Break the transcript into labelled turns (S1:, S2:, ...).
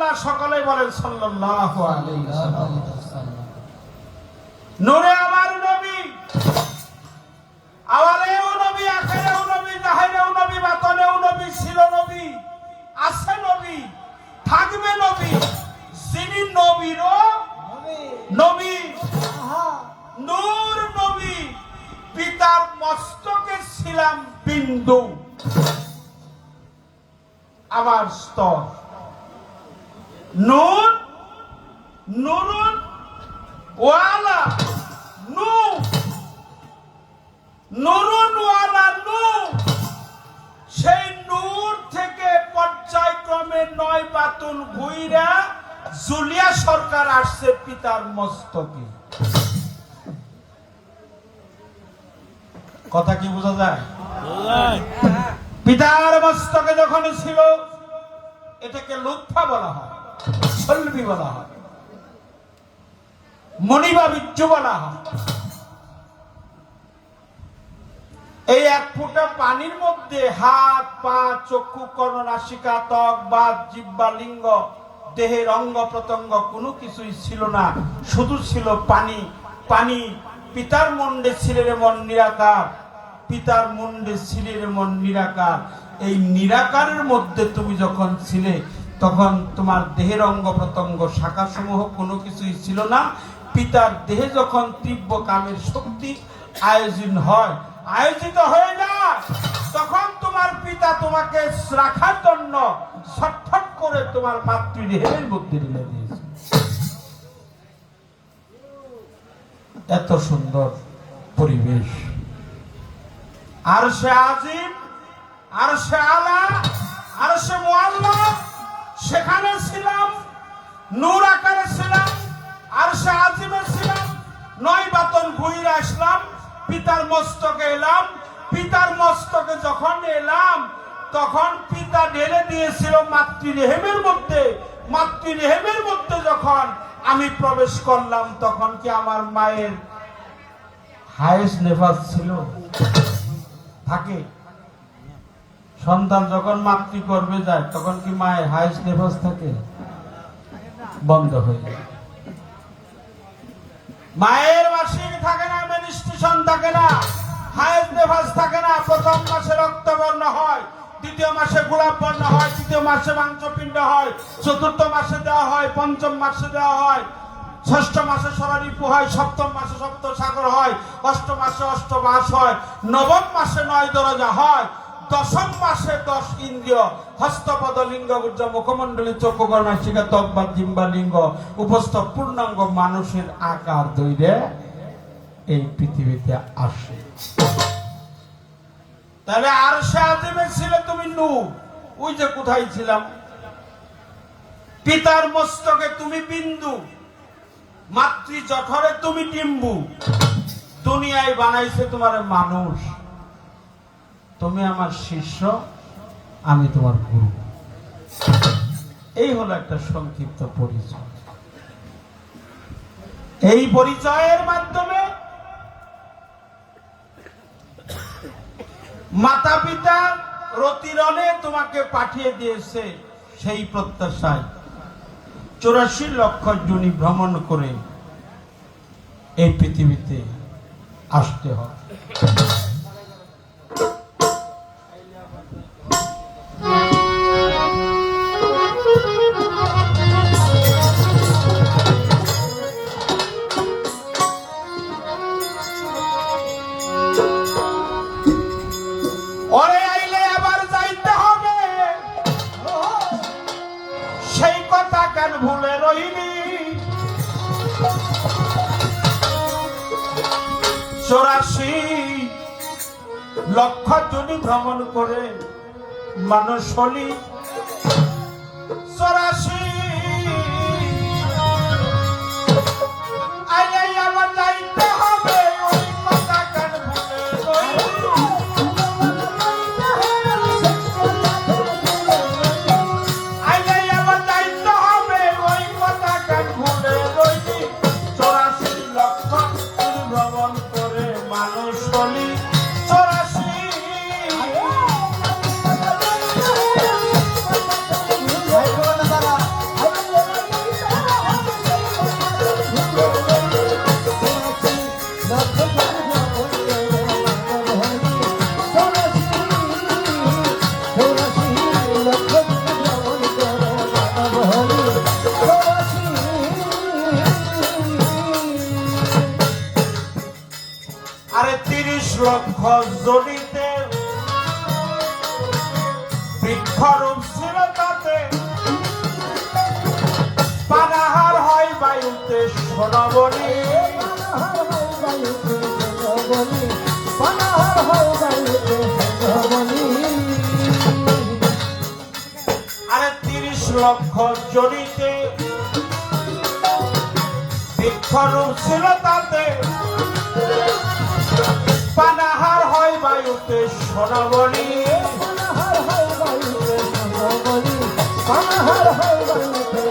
S1: রাসূলুল্লাহ সকলে বলেন, সাল্লাল্লাহু নূরে আমার নবী, আওয়ালেও নবী, আখেরেও নবী জাহেরেও নবী, বাতনেও নবী ছিল নবী, আছে নবী, থাকবে নবী, যিনি নবী। নূর নবী, পিতার মস্তকে ছিলাম বিন্দু। আমার স্তর। নূর নুরুন ওয়ালা নূ নুরুন ওয়ালা নূ সেই নূর থেকে পর্যায়ক্রমে নয় বাতুন ঘুইরা জুলিয়া সরকার আসছে পিতার মস্তকে। কথা কি বোঝা যায়? পিতার মস্তকে যখন ছিল এটাকে লুৎফা বলা হয়। সলবি বলা হয়। মণিবা বিজ্জু বলা হয়। এই এক ফুটা পানির মধ্যে হাত, পা, চক্ষু কর্ণ নাসিকা ত্বক বাদ জিব্বা লিঙ্গ, দেহের অঙ্গ প্রত্যঙ্গ কোনো কিছুই ছিল না। শুধু ছিল পানি। পানি পিতার মন্ডে ছিলের মন নিরাকার। পিতার মুন্ডে ছিলের মন নিরাকার। এই নিরাকারের মধ্যে তুমি যখন ছিলে তখন তোমার দেহের অঙ্গ প্রত্যঙ্গ শাখা সমূহ কোনো কিছুই ছিল না। পিতার দেহে যখন তীব্র কামের শক্তি আয়োজন হয়, আয়োজিত হয়ে যায়, তখন তোমার পিতা তোমাকে রাখার জন্য ছটফট করে তোমার মাতৃদেহের মধ্যে ঢেলে দিয়েছে। এত সুন্দর পরিবেশ। আর সে আজিম, আর সে আলা, আর সে মোয়াল্লা সেখানে ছিলাম, নূর আকারে ছিলাম আর সে আজিমে ছিলাম, নয় বাতন ঘুরে আসলাম, পিতার মস্তকে এলাম, পিতার মস্তকে যখন এলাম, তখন পিতা ঢেলে দিয়েছিল মাতৃরেহেমের মধ্যে মাতৃরেহেমের মধ্যে যখন আমি প্রবেশ করলাম, তখন কি আমার মায়ের হায়েস নেফাজ ছিল? থাকে। সন্তান যখন মাতৃ করবে যায়, তখন কি মায়ের হায়েস নেফাজ থাকে? বন্ধ হয়ে মায়ের মাসিক থাকে না, মেনিস্ট্রেশন থাকে না হায়েস নেফাজ থাকে না, প্রথম মাসে রক্তবর্ণ হয়, দ্বিতীয় মাসে গোলাপ বর্ণ হয়, তৃতীয় মাসে মাংসপিণ্ড হয়, চতুর্থ মাসে দেওয়া হয়, পঞ্চম মাসে দেওয়া হয়, ষষ্ঠ মাসে সরারিপু হয়, সপ্তম মাসে সপ্ত সাগর হয় অষ্ট মাসে অষ্ট মাস হয়, নবম মাসে নয় দরজা হয় দশম মাসে দশ ইন্দ্রিয় হস্তপদ লিঙ্গ গুর্জ মুখমণ্ডলী চক্ষু কর্ণাশিকা তকবা জিম্বা, লিঙ্গ, উপস্থ পূর্ণাঙ্গ মানুষের আকার দৈরে এই পৃথিবীতে আসে। তাহলে আর সে আদিমে ছিল তুমি নু ওই যে কোথায় ছিলাম? পিতার মস্তকে তুমি বিন্দু, মাতৃ জঠরে তুমি টিম্বু দুনিয়ায় বানাইছে তোমার মানুষ। তুমি আমার শিষ্য, আমি তোমার গুরু। এই হলো একটা সংক্ষিপ্ত পরিচয়। এই পরিচয়ের মাধ্যমে মাতা পিতা রতিরণে তোমাকে পাঠিয়ে দিয়েছে সেই প্রত্যাশায়। চৌরাশি লক্ষ জুনি ভ্রমণ করে এই পৃথিবীতে আসতে হয়। চৌরাশি লক্ষ জনি ভ্রমণ করে মানুষ হলি। চৌরাশি মানুষ হলি। লক্ষ জনিতে বৃক্ষরূপ ছিল পানাহার হয় বায়ুতে সোনাবনী আরে তিরিশ লক্ষ জনিতে, বৃক্ষরূপ ছিল তাতে। পানাহার হয় বায়ুতে সোনাবনী
S2: হয়